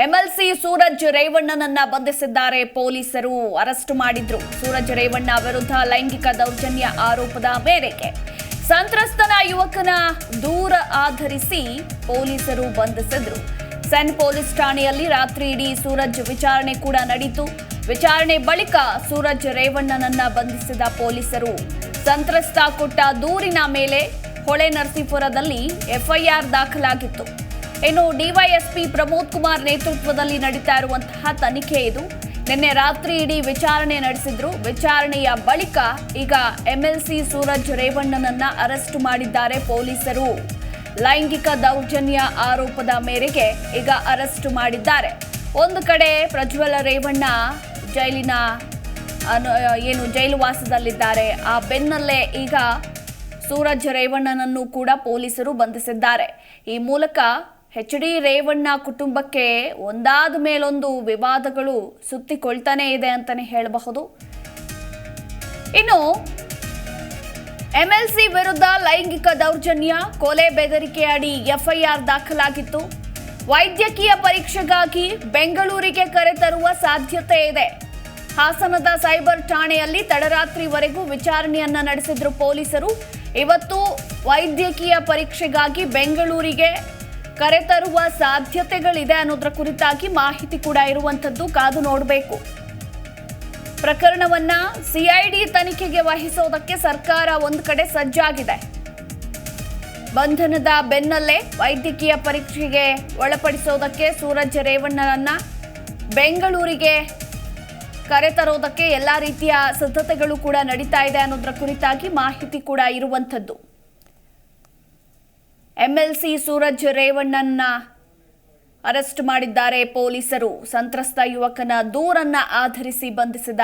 MLC Suraj ರೇವಣ್ಣನನ್ನ ಬಂಧಿಸಿದ್ದಾರೆ ಪೊಲೀಸರು. Arrest ಮಾಡಿದ್ರು. ಸೂರಜ್ ರೇವಣ್ಣ ವಿರುದ್ಧ ಲೈಂಗಿಕ ದೌರ್ಜನ್ಯ ಆರೋಪದ ಮೇರೆಗೆ ಸಂತ್ರಸ್ತನ ಯುವಕನ ದೂರ ಆಧರಿಸಿ ಪೊಲೀಸರು ಬಂಧಿಸಿದ್ರು. ಸೆನ್ ಪೊಲೀಸ್ ಠಾಣೆಯಲ್ಲಿ ರಾತ್ರಿ ಇಡೀ ಸೂರಜ್ ವಿಚಾರಣೆ ಕೂಡ ನಡೆಯಿತು ವಿಚಾರಣೆ ಬಳಿಕ ಸೂರಜ್ ರೇವಣ್ಣನನ್ನ ಬಂಧಿಸಿದ ಪೊಲೀಸರು. ಸಂತ್ರಸ್ತ ಕೊಟ್ಟ ದೂರಿನ ಮೇಲೆ ಹೊಳೆ ನರಸೀಪುರದಲ್ಲಿ ಎಫ್ಐಆರ್ ದಾಖಲಾಗಿತ್ತು. ಇನ್ನು ಡಿವೈಎಸ್ಪಿ ಪ್ರಮೋದ್ ಕುಮಾರ್ ನೇತೃತ್ವದಲ್ಲಿ ನಡೀತಾ ಇರುವಂತಹ ತನಿಖೆ ಇದು. ನಿನ್ನೆ ರಾತ್ರಿ ಇಡೀ ವಿಚಾರಣೆ ನಡೆಸಿದ್ರು. ವಿಚಾರಣೆಯ ಬಳಿಕ ಈಗ ಎಂಎಲ್ಸಿ ಸೂರಜ್ ರೇವಣ್ಣನನ್ನ ಅರೆಸ್ಟ್ ಮಾಡಿದ್ದಾರೆ ಪೊಲೀಸರು. ಲೈಂಗಿಕ ದೌರ್ಜನ್ಯ ಆರೋಪದ ಮೇರೆಗೆ ಈಗ ಅರೆಸ್ಟ್ ಮಾಡಿದ್ದಾರೆ. ಒಂದು ಕಡೆ ಪ್ರಜ್ವಲ ರೇವಣ್ಣ ಜೈಲಿನ ಏನು ಜೈಲು ವಾಸದಲ್ಲಿದ್ದಾರೆ ಆ ಬೆನ್ನಲ್ಲೇ ಈಗ ಸೂರಜ್ ರೇವಣ್ಣನನ್ನು ಕೂಡ ಪೊಲೀಸರು ಬಂಧಿಸಿದ್ದಾರೆ. ಈ ಮೂಲಕ ಎಚ್ ಡಿ ರೇವಣ್ಣ ಕುಟುಂಬಕ್ಕೆ ಒಂದಾದ ಮೇಲೊಂದು ವಿವಾದಗಳು ಸುತ್ತಿಕೊಳ್ತಾನೆ ಇದೆ ಅಂತಾನೆ ಹೇಳಬಹುದು. ಇನ್ನು ಎಂಎಲ್ಸಿ ವಿರುದ್ಧ ಲೈಂಗಿಕ ದೌರ್ಜನ್ಯ, ಕೊಲೆ ಬೆದರಿಕೆ ಅಡಿ ಎಫ್ಐಆರ್ ದಾಖಲಾಗಿತ್ತು. ವೈದ್ಯಕೀಯ ಪರೀಕ್ಷೆಗಾಗಿ ಬೆಂಗಳೂರಿಗೆ ಕರೆತರುವ ಸಾಧ್ಯತೆ ಇದೆ. ಹಾಸನದ ಸೈಬರ್ ಠಾಣೆಯಲ್ಲಿ ತಡರಾತ್ರಿವರೆಗೂ ವಿಚಾರಣೆಯನ್ನ ನಡೆಸಿದ್ರು ಪೊಲೀಸರು. ಇವತ್ತು ವೈದ್ಯಕೀಯ ಪರೀಕ್ಷೆಗಾಗಿ ಬೆಂಗಳೂರಿಗೆ ಕರೆತರುವ ಸಾಧ್ಯತೆಗಳಿದೆ ಅನ್ನೋದ್ರ ಕುರಿತಾಗಿ ಮಾಹಿತಿ ಕೂಡ ಇರುವಂತದ್ದು ಕಾದು ನೋಡಬೇಕು. ಪ್ರಕರಣವನ್ನ ಸಿಐಡಿ ತನಿಖೆಗೆ ವಹಿಸೋದಕ್ಕೆ ಸರ್ಕಾರ ಒಂದು ಕಡೆ ಸಜ್ಜಾಗಿದೆ. ಬಂಧನದ ಬೆನ್ನಲ್ಲೇ ವೈದ್ಯಕೀಯ ಪರೀಕ್ಷೆಗೆ ಒಳಪಡಿಸೋದಕ್ಕೆ ಸೂರಜ್ ರೇವಣ್ಣನನ್ನ ಬೆಂಗಳೂರಿಗೆ ಕರೆತರೋದಕ್ಕೆ ಎಲ್ಲಾ ರೀತಿಯ ಸಿದ್ಧತೆಗಳು ಕೂಡ ನಡೀತಾ ಇದೆ ಅನ್ನೋದ್ರ ಕುರಿತಾಗಿ ಮಾಹಿತಿ ಕೂಡ ಇರುವಂಥದ್ದು. ಎಂಎಲ್ಸಿ ಸೂರಜ್ ರೇವಣ್ಣನ್ನ ಅರೆಸ್ಟ್ ಮಾಡಿದ್ದಾರೆ ಪೊಲೀಸರು. ಸಂತ್ರಸ್ತ ಯುವಕನ ದೂರನ್ನ ಆಧರಿಸಿ ಬಂಧಿಸಿದ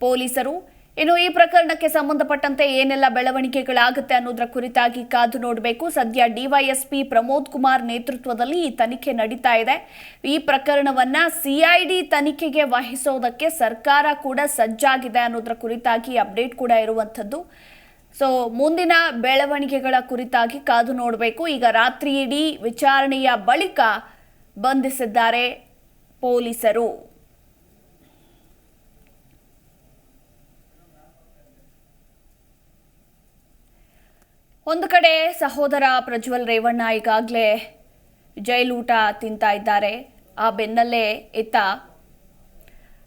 ಪೊಲೀಸರು. ಇನ್ನು ಈ ಪ್ರಕರಣಕ್ಕೆ ಸಂಬಂಧಪಟ್ಟಂತೆ ಏನೆಲ್ಲ ಬೆಳವಣಿಗೆಗಳಾಗುತ್ತೆ ಅನ್ನೋದರ ಕುರಿತಾಗಿ ಕಾದು ನೋಡಬೇಕು. ಸದ್ಯ ಡಿವೈಎಸ್ಪಿ ಪ್ರಮೋದ್ ಕುಮಾರ್ ನೇತೃತ್ವದಲ್ಲಿ ಈ ತನಿಖೆ ನಡೀತಾ ಇದೆ. ಈ ಪ್ರಕರಣವನ್ನ ಸಿಐಡಿ ತನಿಖೆಗೆ ವಹಿಸೋದಕ್ಕೆ ಸರ್ಕಾರ ಕೂಡ ಸಜ್ಜಾಗಿದೆ ಅನ್ನೋದರ ಕುರಿತಾಗಿ ಅಪ್ಡೇಟ್ ಕೂಡ ಇರುವಂಥದ್ದು. ಸೊ ಮುಂದಿನ ಬೆಳವಣಿಗೆಗಳ ಕುರಿತಾಗಿ ಕಾದು ನೋಡಬೇಕು. ಈಗ ರಾತ್ರಿ ಇಡೀ ವಿಚಾರಣೆಯ ಬಳಿಕ ಬಂಧಿಸಿದ್ದಾರೆ ಪೊಲೀಸರು. ಒಂದು ಕಡೆ ಸಹೋದರ ಪ್ರಜ್ವಲ್ ರೇವಣ್ಣ ಈಗಾಗಲೇ ಜೈಲೂಟ ತಿಂತಾ ಇದ್ದಾರೆ. ಆ ಬೆನ್ನಲ್ಲೇ ಇತ್ತ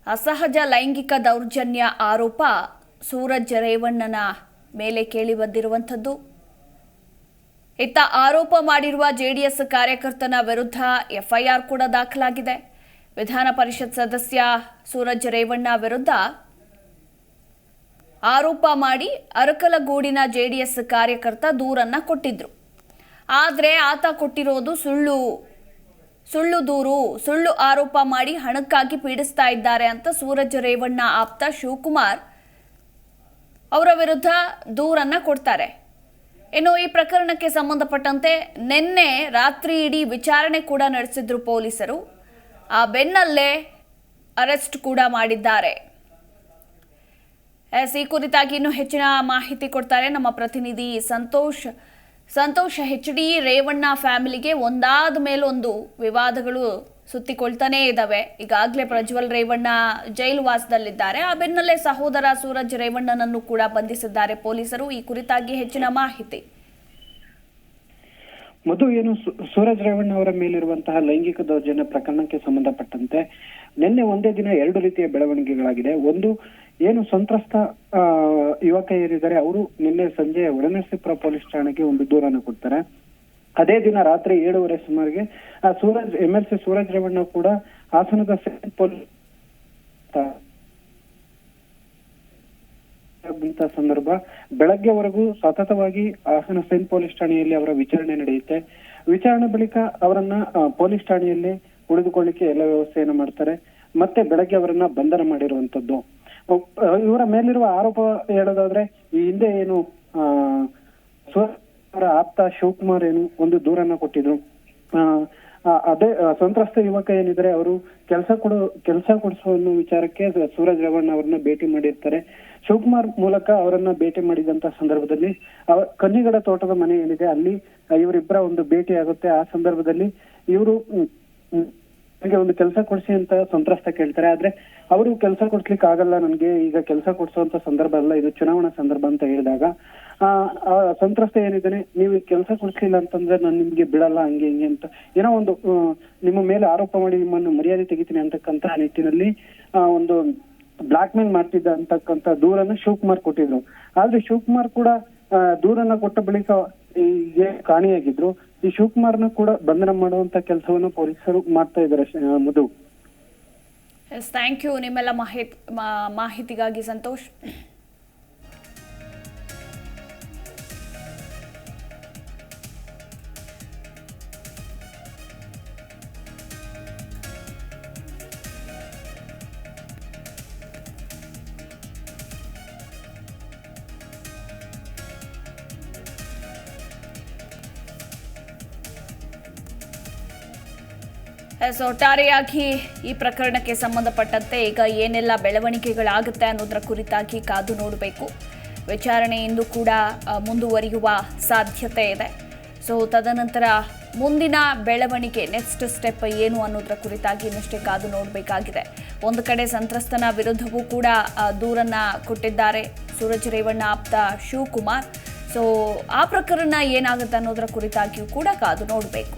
ಅಸಹಜ ಲೈಂಗಿಕ ದೌರ್ಜನ್ಯ ಆರೋಪ ಸೂರಜ್ ರೇವಣ್ಣನ ಮೇಲೆ ಕೇಳಿ ಬಂದಿರುವಂಥದ್ದು. ಇತ್ತ ಆರೋಪ ಮಾಡಿರುವ ಜೆಡಿಎಸ್ ಕಾರ್ಯಕರ್ತನ ವಿರುದ್ಧ ಎಫ್ಐಆರ್ ಕೂಡ ದಾಖಲಾಗಿದೆ. ವಿಧಾನ ಪರಿಷತ್ ಸದಸ್ಯ ಸೂರಜ್ ರೇವಣ್ಣ ವಿರುದ್ಧ ಆರೋಪ ಮಾಡಿ ಅರಕಲಗೂಡಿನ ಜೆಡಿಎಸ್ ಕಾರ್ಯಕರ್ತ ದೂರನ್ನ ಕೊಟ್ಟಿದ್ರು. ಆದರೆ ಆತ ಕೊಟ್ಟಿರೋದು ಸುಳ್ಳು ಸುಳ್ಳು ದೂರು, ಸುಳ್ಳು ಆರೋಪ ಮಾಡಿ ಹಣಕ್ಕಾಗಿ ಪೀಡಿಸ್ತಾ ಇದ್ದಾರೆ ಅಂತ ಸೂರಜ್ ರೇವಣ್ಣ ಆಪ್ತ ಶಿವಕುಮಾರ್ ಅವರ ವಿರುದ್ಧ ದೂರನ್ನ ಕೊಡ್ತಾರೆ. ಇನ್ನು ಈ ಪ್ರಕರಣಕ್ಕೆ ಸಂಬಂಧಪಟ್ಟಂತೆ ನಿನ್ನೆ ರಾತ್ರಿ ಇಡೀ ವಿಚಾರಣೆ ಕೂಡ ನಡೆಸಿದ್ರು ಪೊಲೀಸರು. ಆ ಬೆನ್ನಲ್ಲೇ ಅರೆಸ್ಟ್ ಕೂಡ ಮಾಡಿದ್ದಾರೆ. ಈ ಕುರಿತಾಗಿ ಇನ್ನೂ ಹೆಚ್ಚಿನ ಮಾಹಿತಿ ಕೊಡ್ತಾರೆ ನಮ್ಮ ಪ್ರತಿನಿಧಿ ಸಂತೋಷ್. ಸಂತೋಷ್ ಹೆಚ್ ಡಿ ರೇವಣ್ಣ ಫ್ಯಾಮಿಲಿಗೆ ಒಂದಾದ ಮೇಲೊಂದು ವಿವಾದಗಳು ಸುತ್ತಿಕೊಳ್ತಾನೇ ಇದ್ದಾವೆ ಈಗಾಗಲೇ ಪ್ರಜ್ವಲ್ ರೇವಣ್ಣ ಜೈಲು ವಾಸದಲ್ಲಿದ್ದಾರೆ. ಆ ಬೆನ್ನಲ್ಲೇ ಸಹೋದರ ಸೂರಜ್ ರೇವಣ್ಣನನ್ನು ಕೂಡ ಬಂಧಿಸಿದ್ದಾರೆ ಪೊಲೀಸರು. ಈ ಕುರಿತಾಗಿ ಹೆಚ್ಚಿನ ಮಾಹಿತಿ. ಮಧು, ಏನು ಸೂರಜ್ ರೇವಣ್ಣ ಅವರ ಮೇಲಿರುವಂತಹ ಲೈಂಗಿಕ ದೌರ್ಜನ್ಯ ಪ್ರಕರಣಕ್ಕೆ ಸಂಬಂಧಪಟ್ಟಂತೆ ನಿನ್ನೆ ಒಂದೇ ದಿನ ಎರಡು ರೀತಿಯ ಬೆಳವಣಿಗೆಗಳಾಗಿದೆ. ಒಂದು, ಏನು ಸಂತ್ರಸ್ತ ಯುವಕ ಏರಿದ್ದಾರೆ, ಅವರು ನಿನ್ನೆ ಸಂಜೆ ಒಳನರಸೀಪುರ ಪೊಲೀಸ್ ಠಾಣೆಗೆ ಒಂದು ದೂರನ್ನು ಕೊಡ್ತಾರೆ. ಅದೇ ದಿನ ರಾತ್ರಿ ಏಳುವರೆ ಸುಮಾರಿಗೆ, ಆ Suraj M L C Suraj Revanna ಕೂಡ ಹಾಸನದ ಸಂದರ್ಭ, ಬೆಳಗ್ಗೆವರೆಗೂ ಸತತವಾಗಿ ಹಾಸನ ಸೈನ್ ಪೊಲೀಸ್ ಠಾಣೆಯಲ್ಲಿ ಅವರ ವಿಚಾರಣೆ ನಡೆಯುತ್ತೆ. ವಿಚಾರಣೆ ಬಳಿಕ ಅವರನ್ನ ಪೊಲೀಸ್ ಠಾಣೆಯಲ್ಲಿ ಉಳಿದುಕೊಳ್ಳಿಕ್ಕೆ ಎಲ್ಲ ವ್ಯವಸ್ಥೆಯನ್ನು ಮಾಡ್ತಾರೆ. ಮತ್ತೆ ಬೆಳಗ್ಗೆ ಅವರನ್ನ ಬಂಧನ ಮಾಡಿರುವಂತದ್ದು ಇವರ ಮೇಲಿರುವ ಆರೋಪ ಹೇಳೋದಾದ್ರೆ, ಈ ಹಿಂದೆ ಏನು, ಆ ಅವರ ಆಪ್ತ ಶಿವಕುಮಾರ್ ಏನು ಒಂದು ದೂರನ್ನ ಕೊಟ್ಟಿದ್ರು. ಅದೇ ಸಂತ್ರಸ್ತ ಯುವಕ ಏನಿದ್ರೆ ಅವರು ಕೆಲಸ ಕೊಡು, ಕೆಲಸ ಕೊಡಿಸುವ ಅನ್ನೋ ವಿಚಾರಕ್ಕೆ ಸೂರಜ್ ರೇವಣ್ಣ ಅವರನ್ನ ಭೇಟಿ ಮಾಡಿರ್ತಾರೆ. ಶಿವಕುಮಾರ್ ಮೂಲಕ ಅವರನ್ನ ಭೇಟಿ ಮಾಡಿದಂತ ಸಂದರ್ಭದಲ್ಲಿ ಅವ ಕನ್ನಿಗಡ ತೋಟದ ಮನೆ ಏನಿದೆ, ಅಲ್ಲಿ ಇವರಿಬ್ಬರ ಒಂದು ಭೇಟಿ ಆಗುತ್ತೆ ಆ ಸಂದರ್ಭದಲ್ಲಿ ಇವರು ನನಗೆ ಒಂದು ಕೆಲಸ ಕೊಡಿಸಿ ಅಂತ ಸಂತ್ರಸ್ತ ಕೇಳ್ತಾರೆ. ಆದ್ರೆ ಅವರು ಕೆಲಸ ಕೊಡ್ಸ್ಲಿಕ್ಕೆ ಆಗಲ್ಲ. ನನಗೆ ಈಗ ಕೆಲಸ ಕೊಡ್ಸುವಂತ ಸಂದರ್ಭ ಅಲ್ಲ. ಇದು ಚುನಾವಣಾ ಸಂದರ್ಭ ಅಂತ ಹೇಳಿದಾಗ, ಆ ಸಂತ್ರಸ್ತ ಏನಿದ್ದಾನೆ, ನೀವು ಕೆಲಸ ಕೊಡ್ಸ್ಲಿಲ್ಲ ಅಂತಂದ್ರೆ ನಾನು ನಿಮ್ಗೆ ಬಿಡಲ್ಲ, ಹಂಗೆ, ಹಿಂಗೆ ಅಂತ ಏನೋ ಒಂದು ನಿಮ್ಮ ಮೇಲೆ ಆರೋಪ ಮಾಡಿ ನಿಮ್ಮನ್ನು ಮರ್ಯಾದೆ ತೆಗಿತೀನಿ ಅಂತಕ್ಕಂತ ನಿಟ್ಟಿನಲ್ಲಿ ಒಂದು ಬ್ಲಾಕ್ ಮೇಲ್ ಮಾಡ್ತಿದ್ದ ಅಂತಕ್ಕಂತ ದೂರನ್ನು ಶಿವಕುಮಾರ್ ಕೊಟ್ಟಿದ್ರು. ಆದ್ರೆ ಶಿವಕುಮಾರ್ ಕೂಡ ದೂರನ್ನ ಕೊಟ್ಟ ಬಳಿಕ ಕಾಣೆಯಾಗಿದ್ರು. ಈ ಶಿವಕುಮಾರ್ನ ಕೂಡ ಬಂಧನ ಮಾಡುವಂತ ಕೆಲಸವನ್ನು ಪೊಲೀಸರು ಮಾಡ್ತಾ ಇದ್ದಾರೆ ಮಧು. ಥ್ಯಾಂಕ್ ಯು ನಿಮ್ಮೆಲ್ಲ ಮಾಹಿತಿ ಮಾಹಿತಿಗಾಗಿ ಸಂತೋಷ್. ಎಸ್ ಒಟ್ಟಾರೆಯಾಗಿ ಈ ಪ್ರಕರಣಕ್ಕೆ ಸಂಬಂಧಪಟ್ಟಂತೆ ಈಗ ಏನೆಲ್ಲ ಬೆಳವಣಿಗೆಗಳಾಗುತ್ತೆ ಅನ್ನೋದರ ಕುರಿತಾಗಿ ಕಾದು ನೋಡಬೇಕು. ವಿಚಾರಣೆ ಇಂದು ಕೂಡ ಮುಂದುವರಿಯುವ ಸಾಧ್ಯತೆ ಇದೆ. ಸೊ ತದನಂತರ ಮುಂದಿನ ಬೆಳವಣಿಗೆ ನೆಕ್ಸ್ಟ್ ಸ್ಟೆಪ್ ಏನು ಅನ್ನೋದರ ಕುರಿತಾಗಿ ಇನ್ನಷ್ಟೇ ಕಾದು ನೋಡಬೇಕಾಗಿದೆ. ಒಂದು ಕಡೆ ಸಂತ್ರಸ್ತನ ವಿರುದ್ಧವೂ ಕೂಡ ದೂರನ್ನ ಕೊಟ್ಟಿದ್ದಾರೆ ಸೂರಜ್ ರೇವಣ್ಣ ಆಪ್ತ ಶಿವಕುಮಾರ್. ಸೊ ಆ ಪ್ರಕರಣ ಏನಾಗುತ್ತೆ ಅನ್ನೋದರ ಕುರಿತಾಗಿಯೂ ಕೂಡ ಕಾದು ನೋಡಬೇಕು.